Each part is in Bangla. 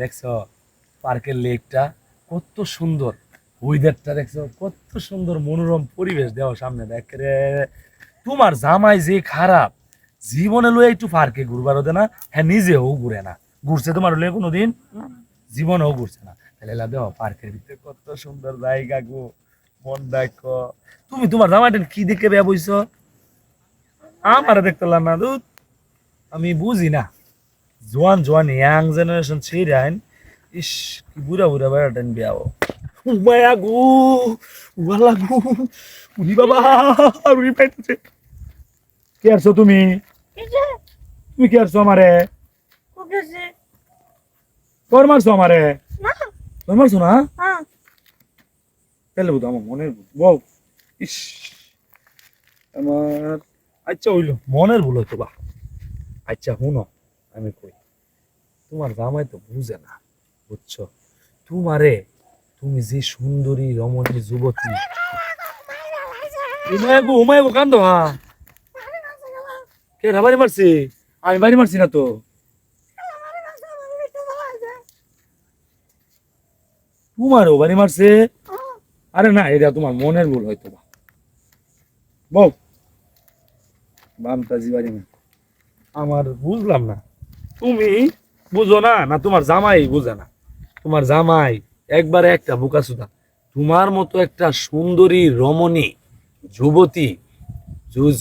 দেখছ পার্কের লেকটা কত সুন্দর ওয়েদারটা দেখছ কত সুন্দর মনোরম পরিবেশ দেওয়া সামনে দেখ রে তোমার জামাই যে খারাপ জীবনে লয়ে একটু পার্কে ঘুরবার হতে না হ্যাঁ নিজেও ঘুরে না। ঘুরছে তোমার লয়ে কোনোদিন? জীবনেও ঘুরছে না। তাহলে দেও পার্কের ভিতরে কত সুন্দর জায়গা গো মন দেখো। তুমি তোমার জামাইটা কি দেখে বেয়া বইছো? আমার দেখতে না দুধ। আমি বুঝি না। জোয়ান জোয়ান ইয়াং জেনারেশন ছেড়ে আইন। ইস কি বুড়া বুড়া বেড়াটেন বিয়াও উমায়া গো উয়ালা গো উনি বাবা উনি পাইতেছে। কে তুমি? তুমি কে আমারে? তোর মারছো আমারে? তোর মারছো না? হ্যাঁ। তাহলে বুঝো আমার মনের বউ ইস। আমার আচ্ছা হইল মনের ভুল হয়তো বা। আচ্ছা শুনো। আমি কই? তোমার জামাই তো বুঝে না, বুঝছ? তোমারে, তুমি যে সুন্দরী, রমণী, যুবতী। উমায় গো উমায় গো হা। কে মারছি? আমি বাড়ি মারছি না তো। তোমারও বাড়ি মারছে? আরে না, এটা তোমার মনের ভুল হয়তো বা। বউ, বামতাজি বাড়ি না। আমার বুঝলাম না। তুমি বুঝো না না তোমার জামাই বুঝে না? তোমার জামাই একবারে একটা বোকা সুদা তোমার মতো একটা সুন্দরী রমণী যুবতী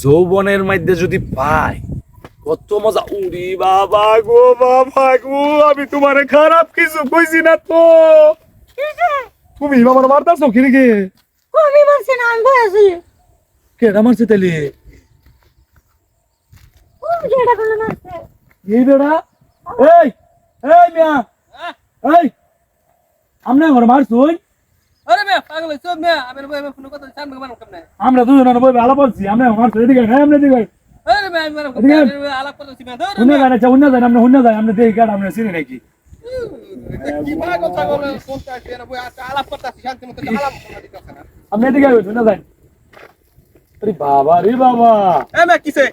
যৌবনের মধ্যে যদি পায় কত মজা। উরি বাবা গো বাবা গো আমি তোমারে খারাপ কিছু কইছি না তো। তুমি আমার মারতাছো কি রে আমি মারছি না আমি বলেছি কে মারছে মারছে? এই বেড়া? এই এই মিয়া এই আমনে ঘর মারছুই আরে মেয়ে পাগল হইছো মেয়ে আমি বই আমি ফোন কথা চান মারো কেমনে আমরা দুজন বই ভালো বলছি আমনে মারছুই এদিকে হ্যাঁ আমনে দিকে আরে মেয়ে আমি মারো এদিকে। আলাপ করতেছি মেয়ে ধর হুন্না যায় আচ্ছা হুন্না যায় আমরা হুন্না যায় আমরা দেখি কাট আমরা চিনি নাকি কি পাগল পাগল ফোন করতে না বই আলাপ করতেছি শান্তি মতো আলাপ করতে দিতেছ না আপনি এদিকে আইবেন হুন্না যায় আরে বাবা রে বাবা এ মেয়ে কিসে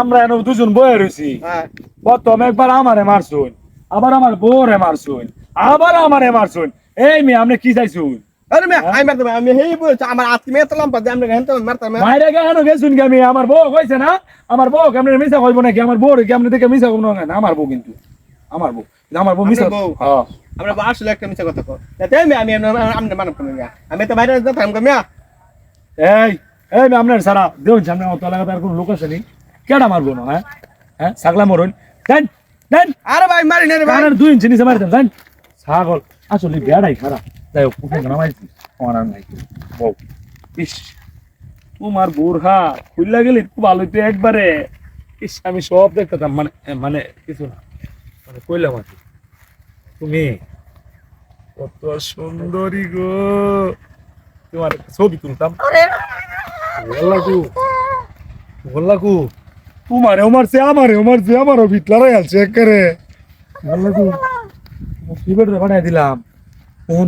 আমরা এনে দুজন বয়ে হ্যাঁ। প্রথম একবার আমারে মারছুন আবার আমার বউরে মারছুন আবার আমারে মারছুন। এই মেয়ে আপনি কি চাইছুন? আমার বউ কইছে না আমার বউ কেমনে মিশা কইব নাকি? আমার বউ কেমনে দেখে মিশা কইব না আমার বউ কিন্তু আমার বউ। আমার বউ মিশা বউ? হ্যাঁ। আমরা আসলে একটা মিছা কথা আমি আমি আমি মানব কোন আমি তো বাইরে যেতাম গো মেয়ে। এই এই আপনার সারা দেউন সামনে মতো লাগাতে আর কোনো লোক আছে নি কেডা মারবো না হ্যাঁ? হ্যাঁ সাগলা মরুন। দেন দেন। আরে ভাই মারি না রে ভাই। দুই ইঞ্চি নিচে মারি দেন ছাগল। আসলে বেড়াই খারাপ। যাই হোক উঠে না মাইছি আমার আর নাই। বউ। ইস তোমার বোরহা খুললা গেলি খুব ভালো হইতো একবারে। ইস আমি সব দেখতাম। মানে মানে কিছু না। মানে কইলাম আর। তুমি কত সুন্দরী গো। তোমার ছবি তুলতাম। বললাকু বললাকু তোমারেও মারছে আমারেও মারছে, আমারও ভিট লড়াই আছে একেবারে। বললাকু কি বানাই দিলাম।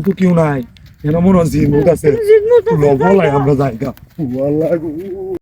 তো কেউ নাই এর মনে হয় জিন আছে। জিজ্ঞাসা বলাই আমরা জায়গা বললাকু